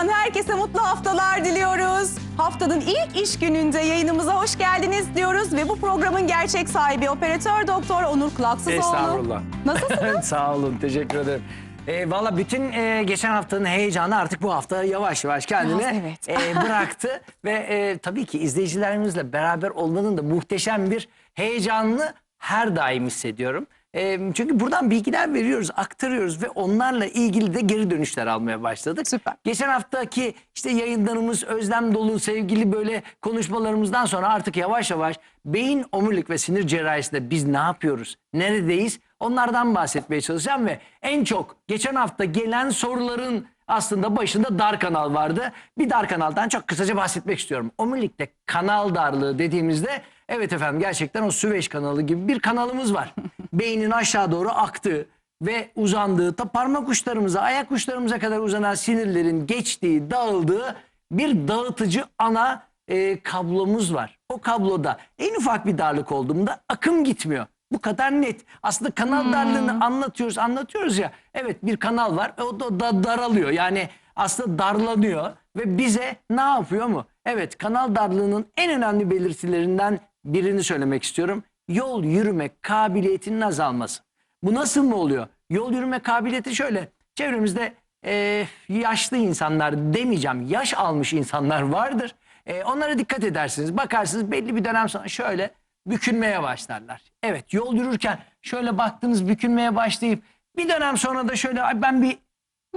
Radyo'dan herkese mutlu haftalar diliyoruz. Haftanın ilk iş gününde yayınımıza hoş geldiniz diyoruz ve bu programın gerçek sahibi operatör doktor Onur Kulaksızoğlu. Estağfurullah. Nasılsınız? Sağ olun, teşekkür ederim. E, Valla bütün e, geçen haftanın heyecanı artık bu hafta yavaş yavaş kendini evet. e, bıraktı. Ve e, tabii ki izleyicilerimizle beraber olmanın da muhteşem bir heyecanını her daim hissediyorum. E, çünkü buradan bilgiler veriyoruz, aktarıyoruz ve onlarla ilgili de geri dönüşler almaya başladık. Süper. Geçen haftaki işte yayınlarımız özlem dolu sevgili böyle konuşmalarımızdan sonra artık yavaş yavaş beyin omurilik ve sinir cerrahisinde biz ne yapıyoruz? Neredeyiz? Onlardan bahsetmeye çalışacağım ve en çok geçen hafta gelen soruların aslında başında dar kanal vardı. Bir dar kanaldan çok kısaca bahsetmek istiyorum. Omurilikte kanal darlığı dediğimizde evet efendim gerçekten o Süveyş kanalı gibi bir kanalımız var. Beynin aşağı doğru aktığı ve uzandığı ta parmak uçlarımıza, ayak uçlarımıza kadar uzanan sinirlerin geçtiği, dağıldığı bir dağıtıcı ana e, kablomuz var. O kabloda en ufak bir darlık olduğunda akım gitmiyor. Bu kadar net. Aslında kanal darlığını anlatıyoruz, anlatıyoruz ya. Evet bir kanal var. O da, da daralıyor. Yani aslında darlanıyor ve bize ne yapıyor mu? Evet kanal darlığının en önemli belirtilerinden birini söylemek istiyorum. Yol yürüme kabiliyetinin azalması. Bu nasıl mı oluyor? Yol yürüme kabiliyeti şöyle. Çevremizde e, yaşlı insanlar demeyeceğim. Yaş almış insanlar vardır. E, onlara dikkat edersiniz. Bakarsınız belli bir dönem sonra şöyle bükülmeye başlarlar. Evet yol yürürken şöyle baktınız bükülmeye başlayıp bir dönem sonra da şöyle "Ay ben bir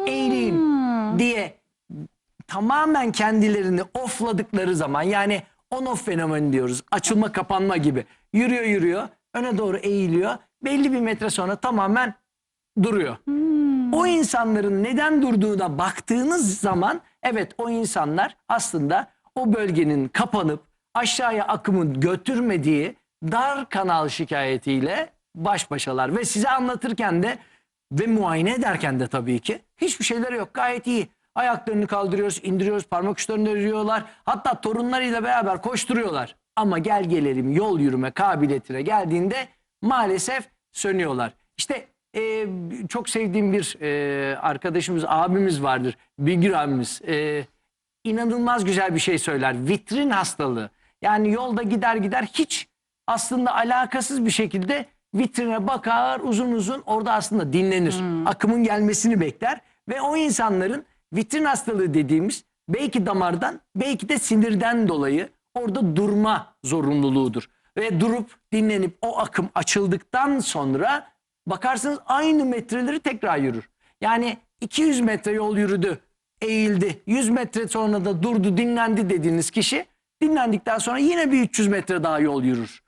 eğileyim diye tamamen kendilerini offladıkları zaman yani on off fenomeni diyoruz. Açılma kapanma gibi. Yürüyor yürüyor öne doğru eğiliyor. Belli bir metre sonra tamamen duruyor. O insanların neden durduğuna baktığınız zaman evet o insanlar aslında o bölgenin kapanıp aşağıya akımın götürmediği dar kanal şikayetiyle baş başalar. Ve size anlatırken de ve muayene ederken de tabii ki hiçbir şeyleri yok gayet iyi. Ayaklarını kaldırıyoruz, indiriyoruz, parmak uçlarını örüyorlar. Hatta torunlarıyla beraber koşturuyorlar. Ama gel gelelim yol yürüme kabiliyetine geldiğinde maalesef sönüyorlar. İşte e, çok sevdiğim bir e, arkadaşımız, abimiz vardır. Bilgir abimiz. E, inanılmaz güzel bir şey söyler. Vitrin hastalığı. Yani yolda gider gider hiç aslında alakasız bir şekilde vitrine bakar uzun uzun orada aslında dinlenir. Akımın gelmesini bekler ve o insanların vitrin hastalığı dediğimiz belki damardan belki de sinirden dolayı orada durma zorunluluğudur. Ve durup dinlenip o akım açıldıktan sonra bakarsınız aynı metreleri tekrar yürür. Yani 200 metre yol yürüdü, eğildi. 100 metre sonra da durdu, dinlendi dediğiniz kişi dinlendikten sonra yine bir 300 metre daha yol yürür.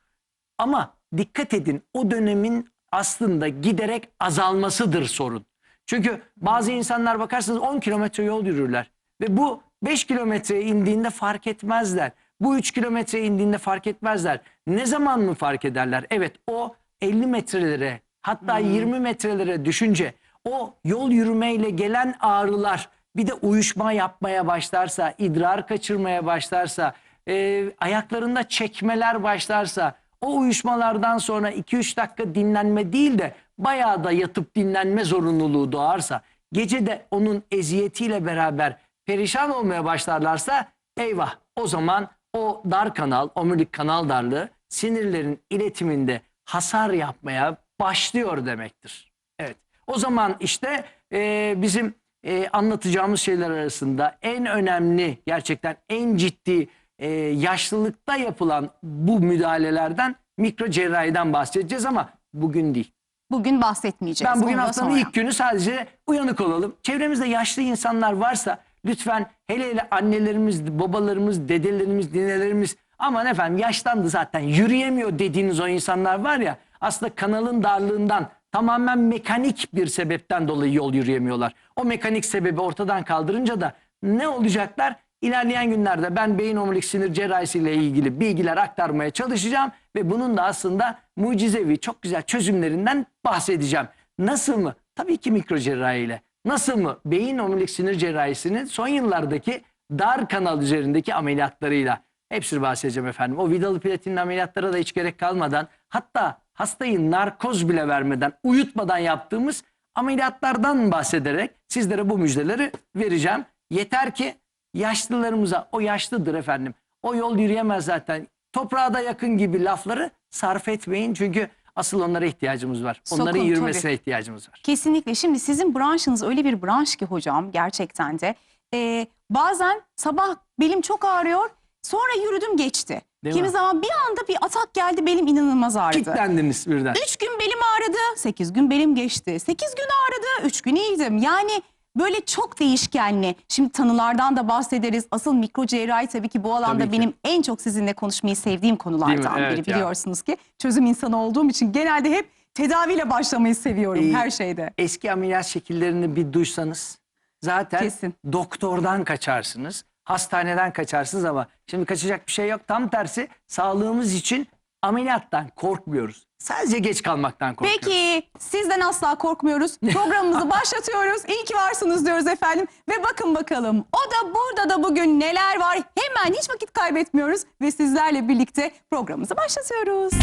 Ama dikkat edin o dönemin aslında giderek azalmasıdır sorun. Çünkü bazı insanlar bakarsınız 10 kilometre yol yürürler ve bu 5 kilometreye indiğinde fark etmezler. Bu 3 kilometreye indiğinde fark etmezler. Ne zaman mı fark ederler? Evet o 50 metrelere hatta 20 metrelere düşünce o yol yürümeyle gelen ağrılar bir de uyuşma yapmaya başlarsa, idrar kaçırmaya başlarsa, e, ayaklarında çekmeler başlarsa, o uyuşmalardan sonra 2-3 dakika dinlenme değil de bayağı da yatıp dinlenme zorunluluğu doğarsa, gece de onun eziyetiyle beraber perişan olmaya başlarlarsa eyvah o zaman o dar kanal, omurilik kanal darlığı sinirlerin iletiminde hasar yapmaya başlıyor demektir. Evet. O zaman işte e, bizim e, anlatacağımız şeyler arasında en önemli gerçekten en ciddi e, yaşlılıkta yapılan bu müdahalelerden mikro cerrahiden bahsedeceğiz ama bugün değil. Bugün bahsetmeyeceğiz. Ben bugün ondan haftanın sonra. ilk günü sadece uyanık olalım. Çevremizde yaşlı insanlar varsa lütfen hele hele annelerimiz, babalarımız, dedelerimiz, ninelerimiz aman efendim yaşlandı zaten yürüyemiyor dediğiniz o insanlar var ya aslında kanalın darlığından tamamen mekanik bir sebepten dolayı yol yürüyemiyorlar. O mekanik sebebi ortadan kaldırınca da ne olacaklar? İlerleyen günlerde ben beyin omurilik sinir cerrahisi ile ilgili bilgiler aktarmaya çalışacağım ve bunun da aslında mucizevi çok güzel çözümlerinden bahsedeceğim. Nasıl mı? Tabii ki mikro cerrahi ile. Nasıl mı? Beyin omurilik sinir cerrahisinin son yıllardaki dar kanal üzerindeki ameliyatlarıyla. Hepsini bahsedeceğim efendim. O vidalı platinin ameliyatlara da hiç gerek kalmadan hatta hastayı narkoz bile vermeden uyutmadan yaptığımız ameliyatlardan bahsederek sizlere bu müjdeleri vereceğim. Yeter ki yaşlılarımıza o yaşlıdır efendim. O yol yürüyemez zaten. Toprağa da yakın gibi lafları sarf etmeyin çünkü asıl onlara ihtiyacımız var. Onların Sokun, yürümesine tabii. ihtiyacımız var. Kesinlikle. Şimdi sizin branşınız öyle bir branş ki hocam gerçekten de. Ee, bazen sabah belim çok ağrıyor. Sonra yürüdüm geçti. Değil Kimi mi? zaman bir anda bir atak geldi belim inanılmaz ağrıdı. Kitlendiniz birden. Üç gün belim ağrıdı, sekiz gün belim geçti. Sekiz gün ağrıdı, üç gün iyiydim. Yani böyle çok değişkenli. Şimdi tanılardan da bahsederiz. Asıl mikro cerrahi tabii ki bu alanda Tabii ki. benim en çok sizinle konuşmayı sevdiğim konulardan Evet biri ya. biliyorsunuz ki. Çözüm insanı olduğum için genelde hep tedaviyle başlamayı seviyorum İyi. her şeyde. Eski ameliyat şekillerini bir duysanız zaten Kesin. doktordan kaçarsınız. Hastaneden kaçarsınız ama şimdi kaçacak bir şey yok. Tam tersi sağlığımız için ameliyattan korkmuyoruz. Sadece geç kalmaktan korkuyoruz. Peki sizden asla korkmuyoruz. Programımızı başlatıyoruz. İyi ki varsınız diyoruz efendim. Ve bakın bakalım o da burada da bugün neler var. Hemen hiç vakit kaybetmiyoruz ve sizlerle birlikte programımızı başlatıyoruz.